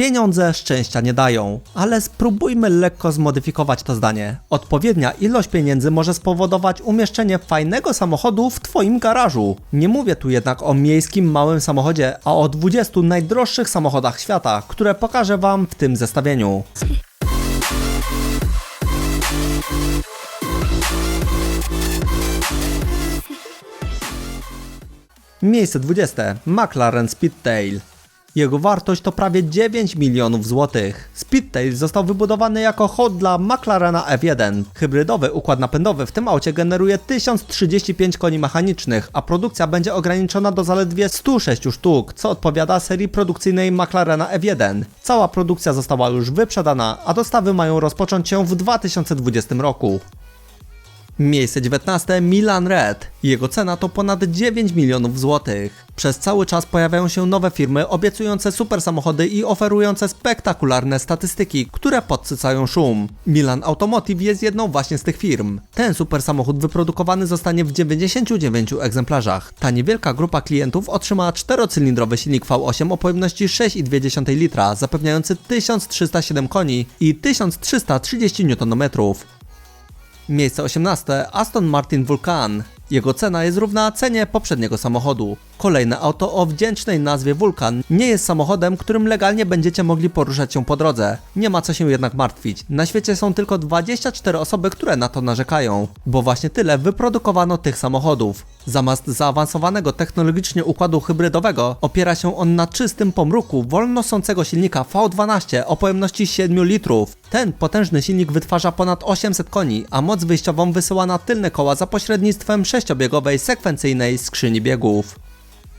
Pieniądze szczęścia nie dają, ale spróbujmy lekko zmodyfikować to zdanie. Odpowiednia ilość pieniędzy może spowodować umieszczenie fajnego samochodu w Twoim garażu. Nie mówię tu jednak o miejskim małym samochodzie, a o 20 najdroższych samochodach świata, które pokażę Wam w tym zestawieniu. Miejsce 20. McLaren Speedtail. Jego wartość to prawie 9 milionów złotych. Speedtail został wybudowany jako hod dla McLarena F1. Hybrydowy układ napędowy w tym aucie generuje 1035 koni mechanicznych, a produkcja będzie ograniczona do zaledwie 106 sztuk, co odpowiada serii produkcyjnej McLarena F1. Cała produkcja została już wyprzedana, a dostawy mają rozpocząć się w 2020 roku. Miejsce 19 Milan Red. Jego cena to ponad 9 milionów złotych. Przez cały czas pojawiają się nowe firmy obiecujące super samochody i oferujące spektakularne statystyki, które podsycają szum. Milan Automotive jest jedną właśnie z tych firm. Ten super samochód wyprodukowany zostanie w 99 egzemplarzach. Ta niewielka grupa klientów otrzyma czterocylindrowy silnik V8 o pojemności 6,2 litra, zapewniający 1307 koni i 1330 Nm. Miejsce 18 Aston Martin Vulcan. Jego cena jest równa cenie poprzedniego samochodu. Kolejne auto o wdzięcznej nazwie Vulcan nie jest samochodem, którym legalnie będziecie mogli poruszać się po drodze. Nie ma co się jednak martwić. Na świecie są tylko 24 osoby, które na to narzekają, bo właśnie tyle wyprodukowano tych samochodów. Zamiast zaawansowanego technologicznie układu hybrydowego opiera się on na czystym pomruku wolnosącego silnika V12 o pojemności 7 litrów. Ten potężny silnik wytwarza ponad 800 koni, a moc wyjściową wysyła na tylne koła za pośrednictwem sześciobiegowej sekwencyjnej skrzyni biegów.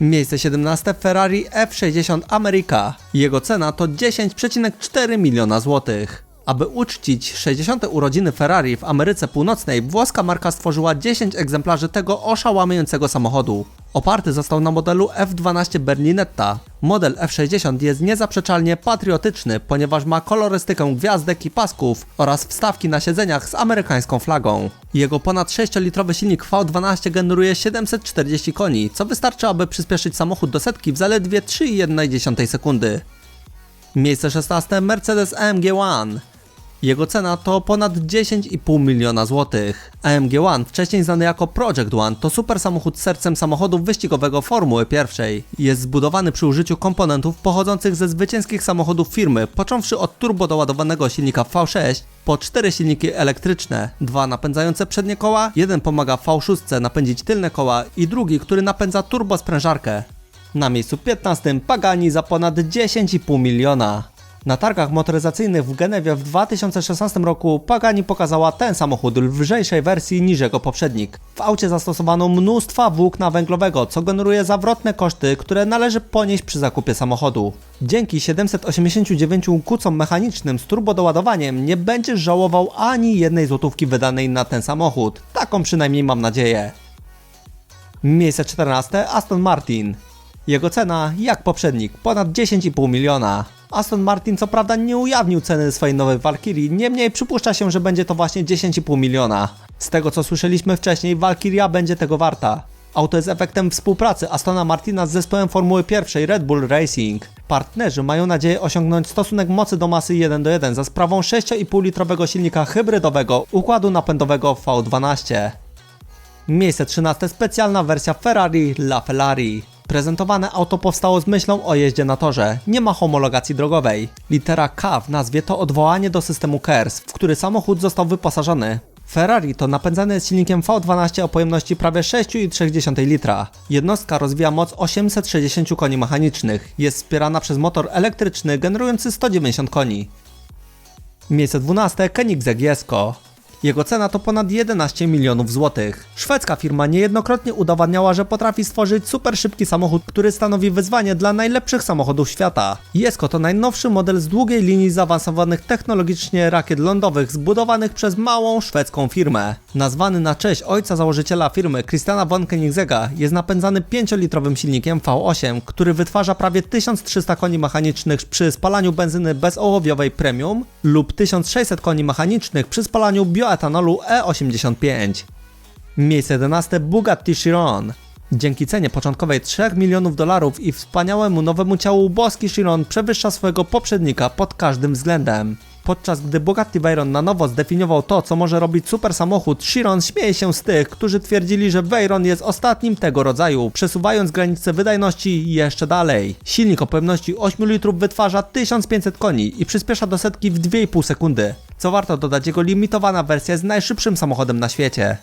Miejsce 17 Ferrari F60 America. Jego cena to 10,4 miliona złotych. Aby uczcić 60. urodziny Ferrari w Ameryce Północnej, włoska marka stworzyła 10 egzemplarzy tego oszałamiającego samochodu. Oparty został na modelu F12 Berlinetta. Model F60 jest niezaprzeczalnie patriotyczny, ponieważ ma kolorystykę gwiazdek i pasków oraz wstawki na siedzeniach z amerykańską flagą. Jego ponad 6-litrowy silnik V12 generuje 740 koni, co wystarczy, aby przyspieszyć samochód do setki w zaledwie 3,1 sekundy. Miejsce 16 Mercedes AMG One. Jego cena to ponad 10,5 miliona złotych. AMG One, wcześniej znany jako Project One, to super samochód z sercem samochodu wyścigowego Formuły pierwszej. Jest zbudowany przy użyciu komponentów pochodzących ze zwycięskich samochodów firmy, począwszy od turbo doładowanego silnika V6 po cztery silniki elektryczne, dwa napędzające przednie koła, jeden pomaga V6 napędzić tylne koła i drugi, który napędza turbosprężarkę. Na miejscu 15 Pagani za ponad 10,5 miliona. Na targach motoryzacyjnych w Genewie w 2016 roku Pagani pokazała ten samochód w lżejszej wersji niż jego poprzednik. W aucie zastosowano mnóstwa włókna węglowego, co generuje zawrotne koszty, które należy ponieść przy zakupie samochodu. Dzięki 789 kucom mechanicznym z turbodoładowaniem nie będziesz żałował ani jednej złotówki wydanej na ten samochód. Taką przynajmniej mam nadzieję. Miejsce 14 Aston Martin. Jego cena, jak poprzednik, ponad 10,5 miliona. Aston Martin co prawda nie ujawnił ceny swojej nowej Valkyrie, niemniej przypuszcza się, że będzie to właśnie 10,5 miliona. Z tego co słyszeliśmy wcześniej, Valkyria będzie tego warta. Auto jest efektem współpracy Astona Martina z zespołem Formuły 1 Red Bull Racing. Partnerzy mają nadzieję osiągnąć stosunek mocy do masy 1 do 1 za sprawą 6,5 litrowego silnika hybrydowego układu napędowego V12. Miejsce 13 specjalna wersja Ferrari La Ferrari. Prezentowane auto powstało z myślą o jeździe na torze. Nie ma homologacji drogowej. Litera K w nazwie to odwołanie do systemu KERS, w który samochód został wyposażony. Ferrari to napędzany silnikiem V12 o pojemności prawie 6,3 litra. Jednostka rozwija moc 860 koni mechanicznych. Jest wspierana przez motor elektryczny generujący 190 koni. Miejsce 12 Koenigsegg Jesko. Jego cena to ponad 11 milionów złotych. Szwedzka firma niejednokrotnie udowadniała, że potrafi stworzyć super szybki samochód, który stanowi wyzwanie dla najlepszych samochodów świata. Jesko to najnowszy model z długiej linii zaawansowanych technologicznie rakiet lądowych zbudowanych przez małą szwedzką firmę. Nazwany na cześć ojca założyciela firmy Christiana von Koenigsegga jest napędzany 5-litrowym silnikiem V8, który wytwarza prawie 1300 koni mechanicznych przy spalaniu benzyny bezołowiowej premium lub 1600 koni mechanicznych przy spalaniu bioetanolu E85. Miejsce 11 Bugatti Chiron. Dzięki cenie początkowej 3 milionów dolarów i wspaniałemu nowemu ciału boski Chiron przewyższa swojego poprzednika pod każdym względem. Podczas gdy Bugatti Veyron na nowo zdefiniował to, co może robić super samochód, Chiron śmieje się z tych, którzy twierdzili, że Veyron jest ostatnim tego rodzaju, przesuwając granice wydajności jeszcze dalej. Silnik o pojemności 8 litrów wytwarza 1500 koni i przyspiesza do setki w 2,5 sekundy. Co warto dodać, jego limitowana wersja jest najszybszym samochodem na świecie.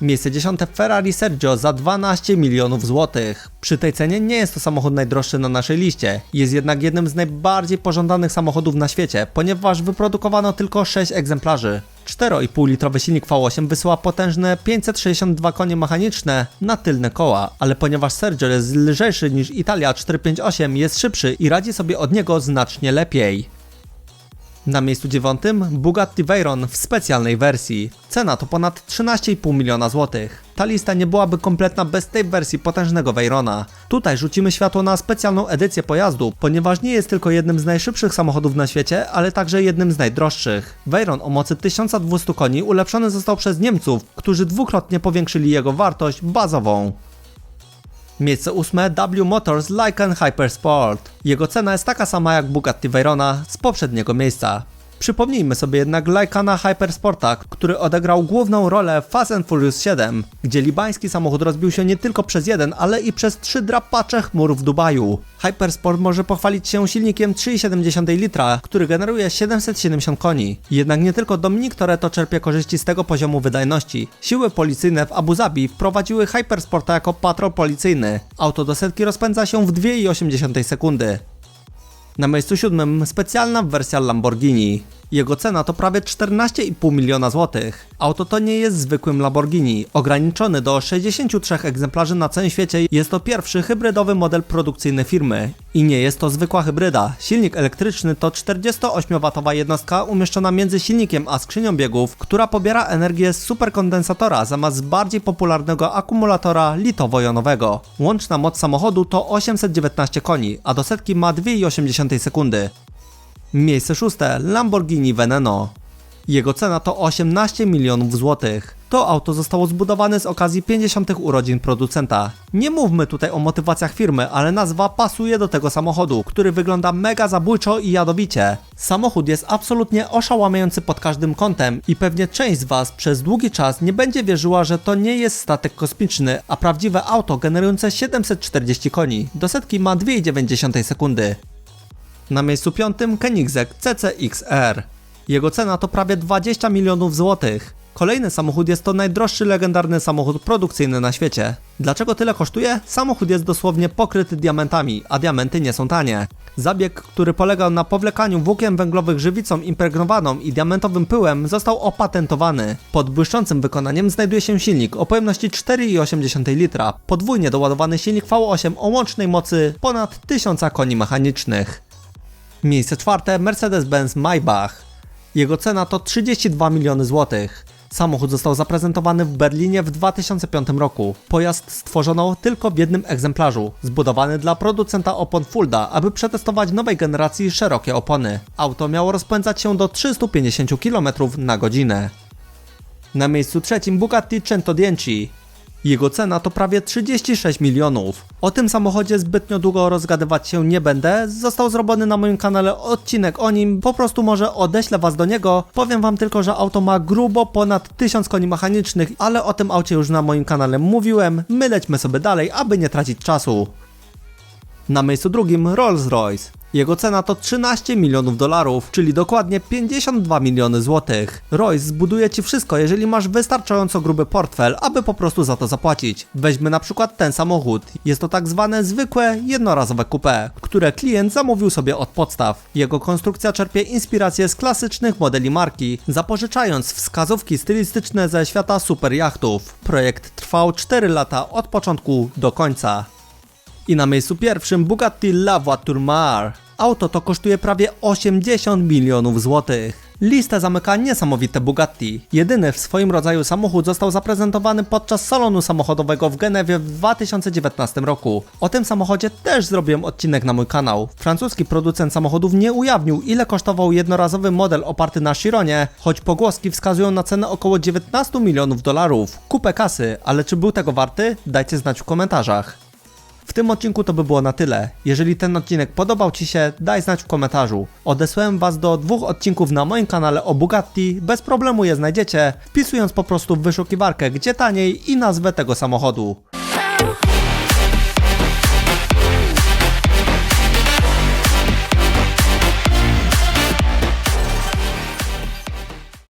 Miejsce 10 Ferrari Sergio za 12 milionów złotych. Przy tej cenie nie jest to samochód najdroższy na naszej liście. Jest jednak jednym z najbardziej pożądanych samochodów na świecie, ponieważ wyprodukowano tylko 6 egzemplarzy. 4,5 litrowy silnik V8 wysyła potężne 562 konie mechaniczne na tylne koła, ale ponieważ Sergio jest lżejszy niż Italia 458 jest szybszy i radzi sobie od niego znacznie lepiej. Na miejscu dziewiątym Bugatti Veyron w specjalnej wersji. Cena to ponad 13,5 miliona złotych. Ta lista nie byłaby kompletna bez tej wersji potężnego Veyrona. Tutaj rzucimy światło na specjalną edycję pojazdu, ponieważ nie jest tylko jednym z najszybszych samochodów na świecie, ale także jednym z najdroższych. Veyron o mocy 1200 koni ulepszony został przez Niemców, którzy dwukrotnie powiększyli jego wartość bazową. Miejsce ósme W Motors Lycan Hypersport. Jego cena jest taka sama jak Bugatti Veyrona z poprzedniego miejsca. Przypomnijmy sobie jednak Lycana Hypersporta, który odegrał główną rolę w Fast and Furious 7, gdzie libański samochód rozbił się nie tylko przez jeden, ale i przez trzy drapacze chmur w Dubaju. Hypersport może pochwalić się silnikiem 3,7 litra, który generuje 770 koni. Jednak nie tylko Dominik Toretto czerpie korzyści z tego poziomu wydajności. Siły policyjne w Abu Zabi wprowadziły Hypersporta jako patrol policyjny. Auto do setki rozpędza się w 2,8 sekundy. Na miejscu siódmym specjalna wersja Lamborghini. Jego cena to prawie 14,5 miliona złotych. Auto to nie jest zwykłym Lamborghini. Ograniczony do 63 egzemplarzy na całym świecie, jest to pierwszy hybrydowy model produkcyjny firmy. I nie jest to zwykła hybryda. Silnik elektryczny to 48W jednostka umieszczona między silnikiem a skrzynią biegów, która pobiera energię z superkondensatora zamiast bardziej popularnego akumulatora litowo-jonowego. Łączna moc samochodu to 819 koni, a do setki ma 2,8 sekundy. Miejsce szóste Lamborghini Veneno. Jego cena to 18 milionów złotych. To auto zostało zbudowane z okazji 50. urodzin producenta. Nie mówmy tutaj o motywacjach firmy, ale nazwa pasuje do tego samochodu, który wygląda mega zabójczo i jadowicie. Samochód jest absolutnie oszałamiający pod każdym kątem i pewnie część z Was przez długi czas nie będzie wierzyła, że to nie jest statek kosmiczny, a prawdziwe auto generujące 740 koni. Do setki ma 2,9 sekundy. Na miejscu piątym Koenigsegg CCXR. Jego cena to prawie 20 milionów złotych. Kolejny samochód jest to najdroższy legendarny samochód produkcyjny na świecie. Dlaczego tyle kosztuje? Samochód jest dosłownie pokryty diamentami, a diamenty nie są tanie. Zabieg, który polegał na powlekaniu włókien węglowych żywicą impregnowaną i diamentowym pyłem został opatentowany. Pod błyszczącym wykonaniem znajduje się silnik o pojemności 4,8 litra, podwójnie doładowany silnik V8 o łącznej mocy ponad 1000 koni mechanicznych. Miejsce czwarte Mercedes-Benz Maybach. Jego cena to 32 miliony złotych. Samochód został zaprezentowany w Berlinie w 2005 roku. Pojazd stworzono tylko w jednym egzemplarzu, zbudowany dla producenta opon Fulda, aby przetestować nowej generacji szerokie opony. Auto miało rozpędzać się do 350 km na godzinę. Na miejscu trzecim Bugatti Centodieci. Jego cena to prawie 36 milionów. O tym samochodzie zbytnio długo rozgadywać się nie będę. Został zrobiony na moim kanale odcinek o nim. Po prostu może odeślę was do niego. Powiem wam tylko, że auto ma grubo ponad 1000 koni mechanicznych, ale o tym aucie już na moim kanale mówiłem. My lećmy sobie dalej, aby nie tracić czasu. Na miejscu drugim Rolls-Royce. Jego cena to 13 milionów dolarów, czyli dokładnie 52 miliony złotych. Royce zbuduje ci wszystko, jeżeli masz wystarczająco gruby portfel, aby po prostu za to zapłacić. Weźmy na przykład ten samochód. Jest to tak zwane zwykłe, jednorazowe coupé, które klient zamówił sobie od podstaw. Jego konstrukcja czerpie inspirację z klasycznych modeli marki, zapożyczając wskazówki stylistyczne ze świata superjachtów. Projekt trwał 4 lata od początku do końca. I na miejscu pierwszym Bugatti La Voiture Mar. Auto to kosztuje prawie 80 milionów złotych. Listę zamyka niesamowite Bugatti. Jedyny w swoim rodzaju samochód został zaprezentowany podczas salonu samochodowego w Genewie w 2019 roku. O tym samochodzie też zrobiłem odcinek na mój kanał. Francuski producent samochodów nie ujawnił ile kosztował jednorazowy model oparty na Chironie, choć pogłoski wskazują na cenę około 19 milionów dolarów. Kupę kasy, ale czy był tego warty? Dajcie znać w komentarzach. W tym odcinku to by było na tyle. Jeżeli ten odcinek podobał Ci się, daj znać w komentarzu. Odesłałem Was do dwóch odcinków na moim kanale o Bugatti, bez problemu je znajdziecie, wpisując po prostu w wyszukiwarkę gdzie taniej i nazwę tego samochodu.